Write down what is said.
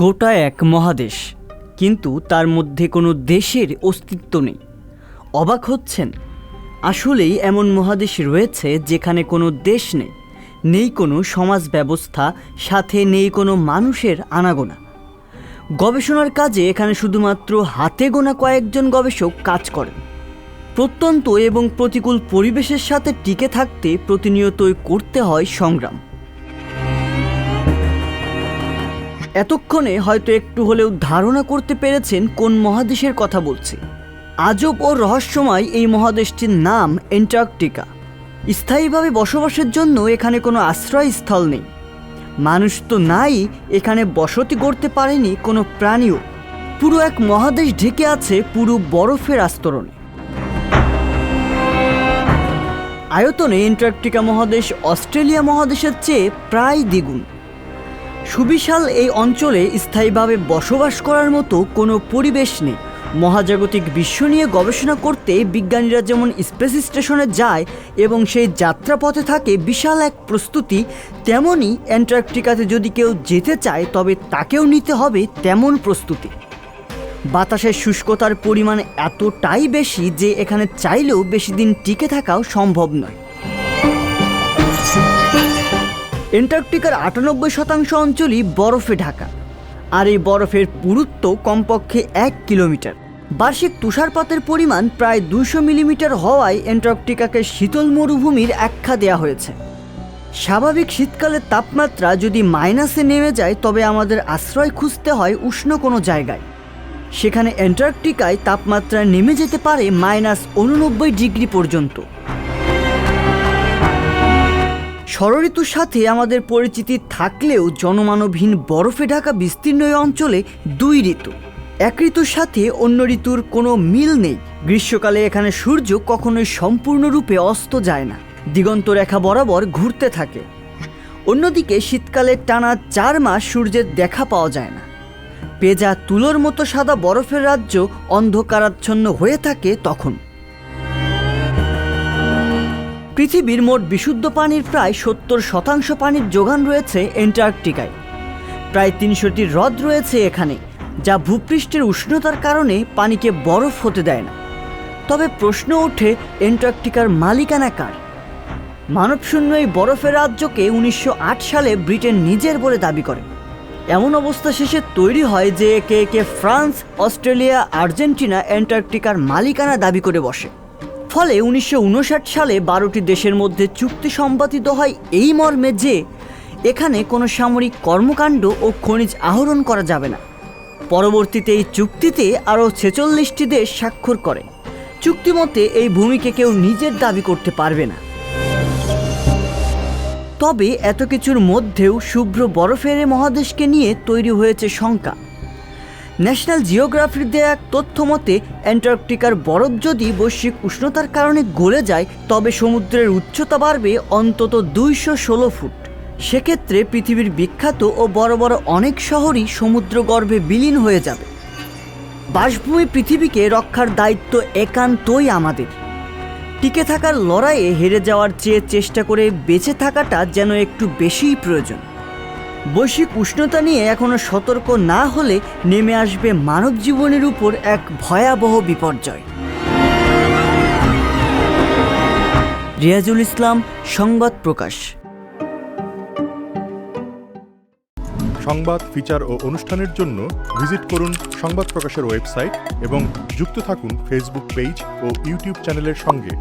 গোটা এক মহাদেশ, কিন্তু তার মধ্যে কোনো দেশের অস্তিত্ব নেই। অবাক হচ্ছেন? আসলেই এমন মহাদেশ রয়েছে যেখানে কোনো দেশ নেই নেই কোনো সমাজ ব্যবস্থা, সাথে নেই কোনো মানুষের আনাগোনা। গবেষণার কাজে এখানে শুধুমাত্র হাতে গোনা কয়েকজন গবেষক কাজ করেন। প্রত্যন্ত এবং প্রতিকূল পরিবেশের সাথে টিকে থাকতে প্রতিনিয়তই করতে হয় সংগ্রাম। এতক্ষণে হয়তো একটু হলেও ধারণা করতে পেরেছেন কোন মহাদেশের কথা বলছি। আজব ও রহস্যময় এই মহাদেশটির নাম অ্যান্টার্কটিকা। স্থায়ীভাবে বসবাসের জন্য এখানে কোনো আশ্রয়স্থল নেই। মানুষ তো নাই, এখানে বসতি গড়তে পারেনি কোনো প্রাণীও। পুরো এক মহাদেশ ঢেকে আছে পুরো বরফের আস্তরণে। আয়তনে অ্যান্টার্কটিকা মহাদেশ অস্ট্রেলিয়া মহাদেশের চেয়ে প্রায় দ্বিগুণ। সুবিশাল এই অঞ্চলে স্থায়ীভাবে বসবাস করার মতো কোনো পরিবেশ নেই। মহাজাগতিক বিশ্ব নিয়ে গবেষণা করতে বিজ্ঞানীরা যেমন স্পেস স্টেশনে যায় এবং সেই যাত্রাপথে থাকে বিশাল এক প্রস্তুতি, তেমনই অ্যান্টার্কটিকাতে যদি কেউ যেতে চায়, তবে তাকেও নিতে হবে তেমন প্রস্তুতি। বাতাসের শুষ্কতার পরিমাণ এতটাই বেশি যে এখানে চাইলেও বেশি দিন টিকে থাকাও সম্ভব নয়। অ্যান্টার্কটিকার আটানব্বই শতাংশ অঞ্চলই বরফে ঢাকা, আর এই বরফের পুরুত্ব কমপক্ষে এক কিলোমিটার। বার্ষিক তুষারপাতের পরিমাণ প্রায় দুশো মিলিমিটার হওয়ায় অ্যান্টার্কটিকাকে শীতল মরুভূমির আখ্যা দেওয়া হয়েছে। স্বাভাবিক শীতকালের তাপমাত্রা যদি মাইনাসে নেমে যায়, তবে আমাদের আশ্রয় খুঁজতে হয় উষ্ণ কোনো জায়গায়। সেখানে অ্যান্টার্কটিকায় তাপমাত্রা নেমে যেতে পারে মাইনাস উননব্বই ডিগ্রি পর্যন্ত। ষড়ঋতুর সাথে আমাদের পরিচিতি থাকলেও জনমানবহীন বরফে ঢাকা বিস্তীর্ণ অঞ্চলে দুই ঋতু। এক ঋতুর সাথে অন্য ঋতুর কোনো মিল নেই। গ্রীষ্মকালে এখানে সূর্য কখনোই সম্পূর্ণরূপে অস্ত যায় না। দিগন্ত রেখা বরাবর ঘুরতে থাকে। অন্যদিকে শীতকালে টানা চার মাস সূর্যের দেখা পাওয়া যায় না। পেজা তুলোর মতো সাদা বরফের রাজ্য অন্ধকারাচ্ছন্ন হয়ে থাকে তখন। পৃথিবীর মোট বিশুদ্ধ পানির প্রায় সত্তর শতাংশ পানির যোগান রয়েছে অ্যান্টার্কটিকায়। প্রায় তিনশোটি হ্রদ রয়েছে এখানে, যা ভূপৃষ্ঠের উষ্ণতার কারণে পানিকে বরফ হতে দেয় না। তবে প্রশ্ন ওঠে, অ্যান্টার্কটিকার মালিকানা কার? মানবশূন্য এই বরফের রাজ্যকে উনিশশো আট সালে ব্রিটেন নিজের বলে দাবি করে। এমন অবস্থা শেষে তৈরি হয় যে একে একে ফ্রান্স, অস্ট্রেলিয়া, আর্জেন্টিনা অ্যান্টার্কটিকার মালিকানা দাবি করে বসে। ফলে উনিশশো উনষাট সালে বারোটি দেশের মধ্যে চুক্তি সম্পাদিত হয় এই মর্মে যে এখানে কোনো সামরিক কর্মকাণ্ড ও খনিজ আহরণ করা যাবে না। পরবর্তীতে এই চুক্তিতে আরও ছেচল্লিশটি দেশ স্বাক্ষর করে। চুক্তিমতে এই ভূমিকে কেউ নিজের দাবি করতে পারবে না। তবে এত কিছুর মধ্যেও শুভ্র বরফের মহাদেশকে নিয়ে তৈরি হয়েছে শঙ্কা। ন্যাশনাল জিওগ্রাফির দেয়া তথ্য মতে, অ্যান্টার্কটিকার বরফ যদি বৈশ্বিক উষ্ণতার কারণে গলে যায়, তবে সমুদ্রের উচ্চতা বাড়বে অন্তত দুইশো ষোলো ফুট। সেক্ষেত্রে পৃথিবীর বিখ্যাত ও বড় বড় অনেক শহরই সমুদ্রগর্ভে বিলীন হয়ে যাবে। বাসভূমি পৃথিবীকে রক্ষার দায়িত্ব একান্তই আমাদের। টিকে থাকার লড়াইয়ে হেরে যাওয়ার চেয়ে চেষ্টা করে বেঁচে থাকাটা যেন একটু বেশিই প্রয়োজন। বৈশ্বিক উষ্ণতা নিয়ে এখনও সতর্ক না হলে নেমে আসবে মানব জীবনের উপর এক ভয়াবহ বিপর্যয়। রিয়াজুল ইসলাম, সংবাদ প্রকাশ। সংবাদ, ফিচার ও অনুষ্ঠানের জন্য ভিজিট করুন সংবাদ প্রকাশের ওয়েবসাইট এবং যুক্ত থাকুন ফেসবুক পেজ ও ইউটিউব চ্যানেলের সঙ্গে।